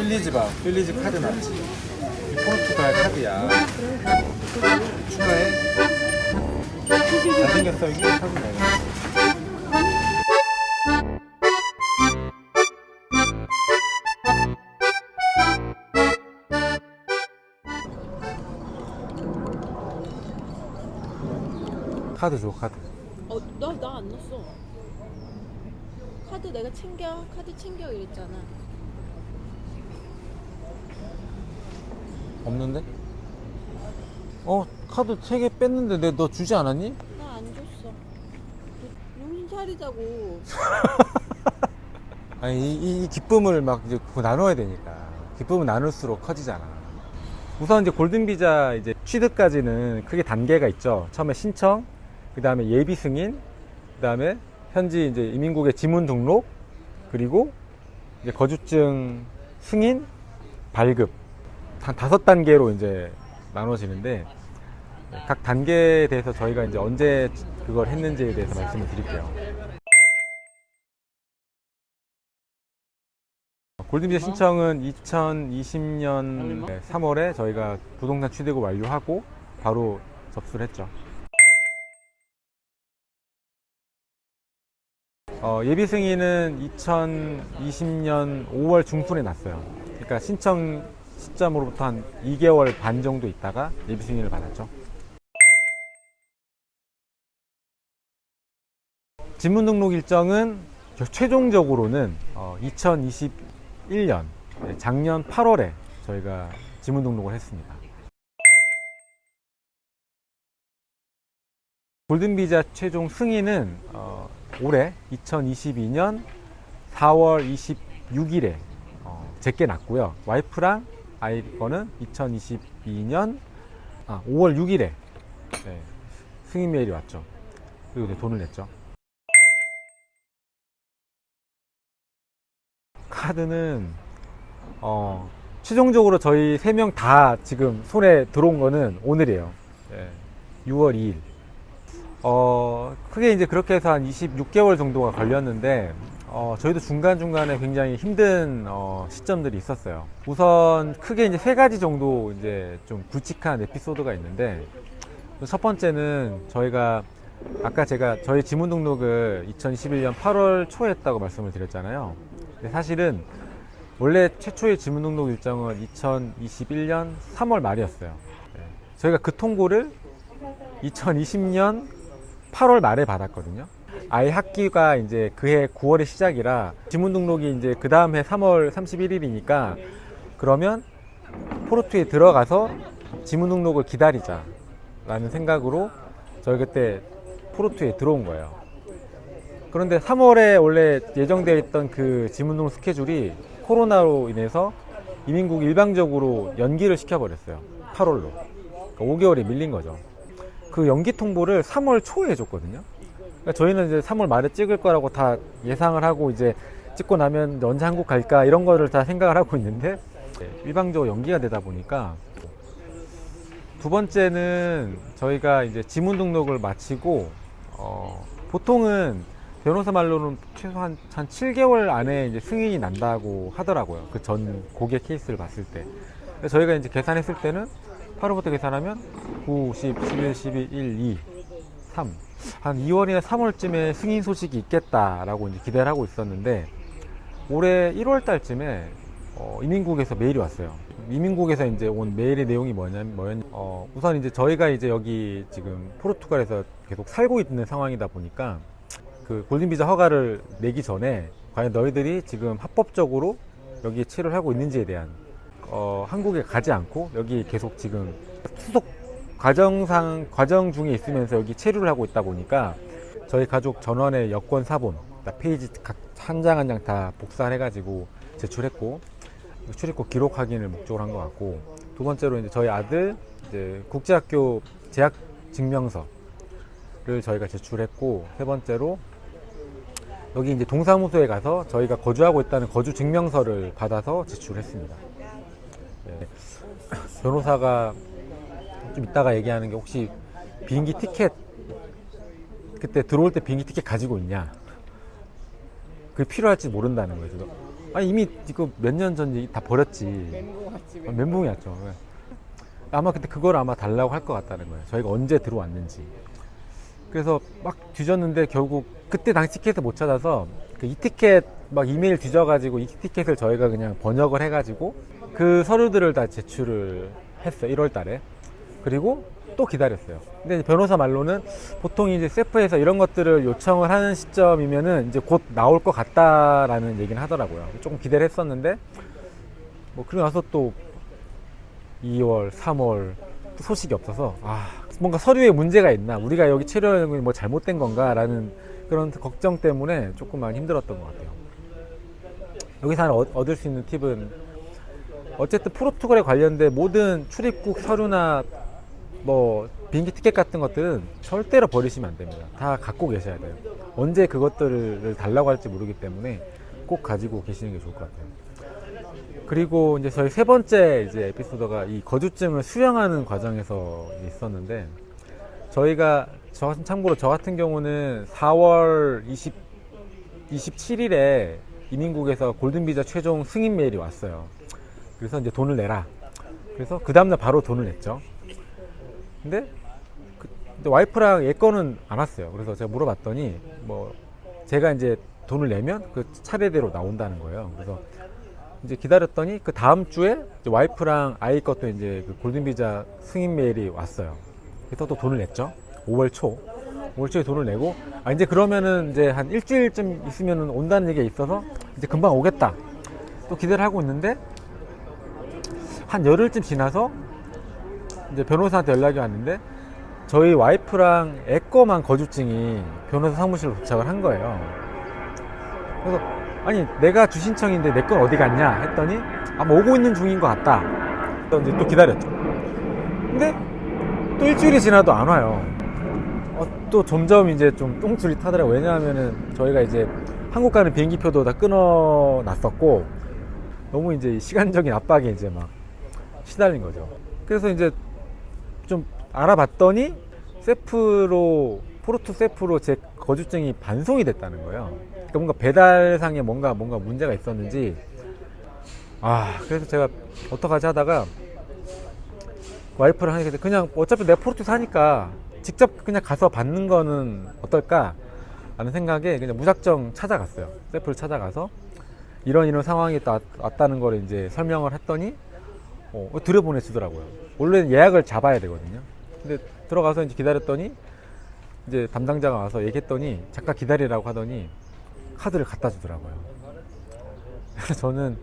필리즈 봐. 필리즈 카드 나왔지. 이 포르투갈 카드야. 추가해. 잘생겼어 이게 카드 내가. 카드 줘 카드. 어, 나 나 안 넣었어. 카드 내가 챙겨. 카드 챙겨 이랬잖아. 없는데? 어 카드 3개 뺐는데 내 너 주지 않았니? 나 안 줬어. 정신 차리자고. 아니 이, 이- 이 기쁨을 막 이제 그거 나눠야 되니까 기쁨을 나눌수록 커지잖아. 우선 이제 골든 비자 이제 취득까지는 크게 단계가 있죠. 처음에 신청, 그 다음에 예비 승인, 그 다음에 현지 이제 이민국의 지문 등록, 그리고 이제 거주증 승인, 발급 한 다섯 단계로 이제 나눠지는데 각 단계에 대해서 저희가 이제 언제 그걸 했는지에 대해서 말씀을 드릴게요. 골든비자 신청은 2020년 3월에 저희가 부동산 취득을 완료하고 바로 접수를 했죠. 어, 예비 승인은 2020년 5월 중순에 났어요. 그러니까 신청 시점으로부터 한 2개월 반 정도 있다가 예비 승인을 받았죠. 지문 등록 일정은 최종적으로는 어, 2021년 작년 8월에 저희가 지문 등록을 했습니다. 골든 비자 최종 승인은 어, 올해 2022년 4월 26일에 어, 제게 났고요. 와이프랑 아이 거는 2022년 아, 5월 6일에 승인 메일이 왔죠. 그리고 이제 돈을 냈죠. 카드는 어, 최종적으로 저희 세 명 다 지금 손에 들어온 거는 오늘이에요. 예, 6월 2일. 어, 크게 이제 그렇게 해서 한 26개월 정도가 걸렸는데, 어, 저희도 중간중간에 굉장히 힘든, 어, 시점들이 있었어요. 우선 크게 이제 세 가지 정도 이제 좀 굵직한 에피소드가 있는데, 첫 번째는 저희가 아까 제가 저희 지문 등록을 2021년 8월 초에 했다고 말씀을 드렸잖아요. 근데 사실은 원래 최초의 지문 등록 일정은 2021년 3월 말이었어요. 네. 저희가 그 통보를 2020년 8월 말에 받았거든요. 아이 학기가 이제 그해 9월의 시작이라 지문 등록이 이제 그 다음 해 3월 31일이니까 그러면 포르투에 들어가서 지문 등록을 기다리자 라는 생각으로 저희 그때 포르투에 들어온 거예요. 그런데 3월에 원래 예정되어 있던 그 지문 등록 스케줄이 코로나로 인해서 이민국 일방적으로 연기를 시켜버렸어요. 8월로. 그러니까 5개월이 밀린 거죠. 그 연기 통보를 3월 초에 해줬거든요. 그러니까 저희는 이제 3월 말에 찍을 거라고 다 예상을 하고 이제 찍고 나면 언제 한국 갈까 이런 거를 다 생각을 하고 있는데 일방적으로 연기가 되다 보니까 두 번째는 저희가 이제 지문 등록을 마치고 어, 보통은 변호사 말로는 최소한 한 7개월 안에 이제 승인이 난다고 하더라고요. 그 전 고객 케이스를 봤을 때. 저희가 이제 계산했을 때는 8월부터 계산하면 9, 10, 11, 12, 1, 2, 3. 한 2월이나 3월쯤에 승인 소식이 있겠다라고 이제 기대를 하고 있었는데 올해 1월 달쯤에 어, 이민국에서 메일이 왔어요. 이민국에서 이제 온 메일의 내용이 뭐냐면, 뭐였냐, 어, 우선 이제 저희가 이제 여기 지금 포르투갈에서 계속 살고 있는 상황이다 보니까 그 골든 비자 허가를 내기 전에 과연 너희들이 지금 합법적으로 여기 체류를 하고 있는지에 대한 어, 한국에 가지 않고 여기 계속 지금 수속 과정상 과정 중에 있으면서 여기 체류를 하고 있다 보니까 저희 가족 전원의 여권 사본 다 페이지 각한장 한 장 다 복사를 해가지고 제출했고 출입국 기록 확인을 목적으로 한 것 같고 두 번째로 이제 저희 아들 이제 국제학교 재학 증명서를 저희가 제출했고 세 번째로 여기 이제 동사무소에 가서 저희가 거주하고 있다는 거주 증명서를 받아서 제출했습니다. 네. 변호사가 좀 이따가 얘기하는 게 혹시 비행기 티켓 그때 들어올 때 비행기 티켓 가지고 있냐? 그게 필요할지 모른다는 거예요. 그래서 아니 이미 이거 몇 년전다 버렸지. 멘붕 왔지 어, 멘붕이 왔죠. 네. 아마 그때 그걸 아마 달라고 할 것 같다는 거예요. 저희가 언제 들어왔는지. 그래서 막 뒤졌는데 결국 그때 당시 티켓을 못 찾아서 그 이 티켓 막 이메일 뒤져가지고 이 티켓을 저희가 그냥 번역을 해가지고 그 서류들을 다 제출을 했어요. 1월 달에. 그리고 또 기다렸어요. 근데 변호사 말로는 보통 이제 세프에서 이런 것들을 요청을 하는 시점이면은 이제 곧 나올 것 같다라는 얘기는 하더라고요. 조금 기대를 했었는데 뭐 그러고 나서 또 2월, 3월 또 소식이 없어서 아 뭔가 서류에 문제가 있나 우리가 여기 체류하는 게뭐 잘못된 건가라는 그런 걱정 때문에 조금만 힘들었던 것 같아요. 여기서 하나 얻- 얻을 수 있는 팁은 어쨌든 포르투갈에 관련된 모든 출입국 서류나 뭐 비행기 티켓 같은 것들은 절대로 버리시면 안 됩니다. 다 갖고 계셔야 돼요. 언제 그것들을 달라고 할지 모르기 때문에 꼭 가지고 계시는 게 좋을 것 같아요. 그리고 이제 저희 세 번째 이제 에피소드가 이 거주증을 수령하는 과정에서 있었는데 저희가 저 참고로 저 같은 경우는 4월 20 27일에 이민국에서 골든 비자 최종 승인 메일이 왔어요. 그래서 이제 돈을 내라. 그래서 그 다음날 바로 돈을 냈죠. 근데, 그- 근데 와이프랑 얘 거는 안 왔어요. 그래서 제가 물어봤더니 뭐 제가 이제 돈을 내면 그 차례대로 나온다는 거예요. 그래서 이제 기다렸더니 그 다음 주에 와이프랑 아이 것도 이제 그 골든 비자 승인 메일이 왔어요. 그래서 또 돈을 냈죠. 5월 초. 5월 초에 돈을 내고 아 이제 그러면은 이제 한 일주일쯤 있으면은 온다는 얘기가 있어서 이제 금방 오겠다. 또 기대를 하고 있는데 한 열흘쯤 지나서 이제 변호사한테 연락이 왔는데 저희 와이프랑 애 거만 거주증이 변호사 사무실로 도착을 한 거예요. 그래서 아니 내가 주신청인데 내 건 어디 갔냐 했더니 아마 오고 있는 중인 것 같다. 그래서 이제 또 기다렸죠. 근데 또 일주일이 지나도 안 와요. 어, 또 점점 이제 좀 똥줄이 타더라고요. 왜냐하면은 저희가 이제 한국 가는 비행기표도 다 끊어 놨었고 너무 이제 시간적인 압박에 이제 막 시달린 거죠. 그래서 이제 좀 알아봤더니 세프로 포르투 세프로 제 거주증이 반송이 됐다는 거예요. 그러니까 뭔가 배달상에 뭔가 뭔가 문제가 있었는지 아 그래서 제가 어떡하지 하다가 와이프랑 하니까 그냥 어차피 내가 포르투 사니까 직접 그냥 가서 받는 거는 어떨까 라는 생각에 그냥 무작정 찾아갔어요. 세프를 찾아가서 이런 이런 상황이 왔다는 걸 이제 설명을 했더니 어, 들여보내주더라고요. 원래는 예약을 잡아야 되거든요. 근데 들어가서 이제 기다렸더니 이제 담당자가 와서 얘기했더니 잠깐 기다리라고 하더니 카드를 갖다 주더라고요. 그래서 저는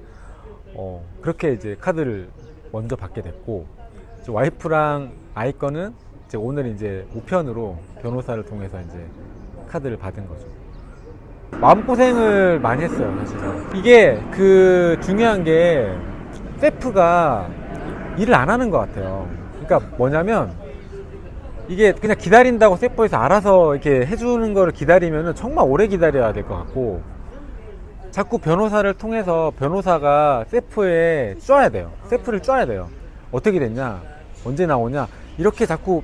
어, 그렇게 이제 카드를 먼저 받게 됐고 와이프랑 아이 거는 이제 오늘 이제 우편으로 변호사를 통해서 이제 카드를 받은 거죠. 마음고생을 많이 했어요, 사실은. 이게 그 중요한 게 세프가 일을 안 하는 것 같아요. 그러니까 뭐냐면 이게 그냥 기다린다고 세프에서 알아서 이렇게 해주는 거를 기다리면은 정말 오래 기다려야 될 것 같고 자꾸 변호사를 통해서 변호사가 세프에 쪄야 돼요. 세프를 쪄야 돼요. 어떻게 됐냐? 언제 나오냐? 이렇게 자꾸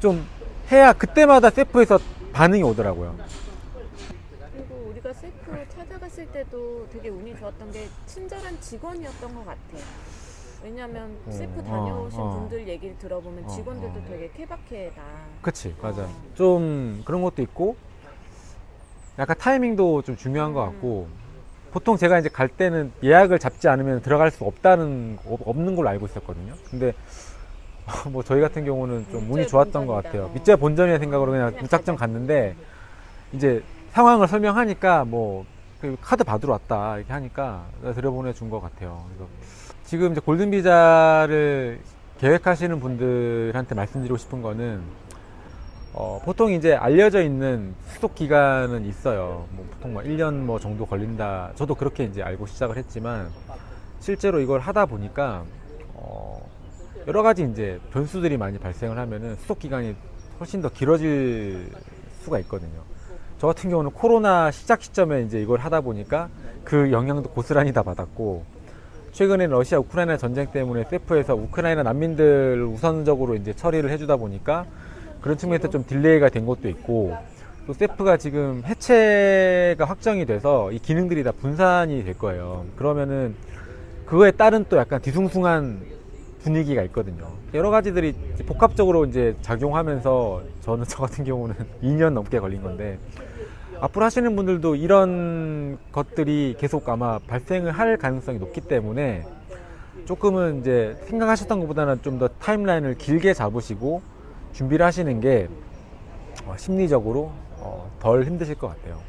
좀 해야 그때마다 세프에서 반응이 오더라고요. 찾아갔을 때도 되게 운이 좋았던 게 친절한 직원이었던 것 같아. 왜냐면 어, 세프 어, 다녀오신 어. 분들 얘기를 들어보면 어, 직원들도 어. 되게 케바케다. 그치, 맞아. 어. 좀 그런 것도 있고, 약간 타이밍도 좀 중요한 것 같고, 보통 제가 이제 갈 때는 예약을 잡지 않으면 들어갈 수 없다는, 없- 없는 걸로 알고 있었거든요. 근데, 뭐 저희 같은 경우는 좀 운이 좋았던 것. 같아요. 밑째 본전이라는 생각으로 그냥 무작정. 갔는데, 이제 상황을 설명하니까 뭐, 그 카드 받으러 왔다, 이렇게 하니까 들여보내 준 것 같아요. 그래서 지금 이제 골든 비자를 계획하시는 분들한테 말씀드리고 싶은 거는 어, 보통 이제 알려져 있는 수속 기간은 있어요. 뭐 보통 뭐 1년 뭐 정도 걸린다. 저도 그렇게 이제 알고 시작을 했지만 실제로 이걸 하다 보니까 어, 여러 가지 이제 변수들이 많이 발생을 하면은 수속 기간이 훨씬 더 길어질 수가 있거든요. 저 같은 경우는 코로나 시작 시점에 이제 이걸 하다 보니까 그 영향도 고스란히 다 받았고 최근에 러시아 우크라이나 전쟁 때문에 세프에서 우크라이나 난민들 우선적으로 이제 처리를 해주다 보니까 그런 측면에서 좀 딜레이가 된 것도 있고 또 세프가 지금 해체가 확정이 돼서 이 기능들이 다 분산이 될 거예요. 그러면은 그거에 따른 또 약간 뒤숭숭한 분위기가 있거든요. 여러 가지들이 복합적으로 이제 작용하면서 저는 저 같은 경우는 2년 넘게 걸린 건데 앞으로 하시는 분들도 이런 것들이 계속 아마 발생을 할 가능성이 높기 때문에 조금은 이제 생각하셨던 것보다는 좀 더 타임라인을 길게 잡으시고 준비를 하시는 게 어, 심리적으로 어, 덜 힘드실 것 같아요.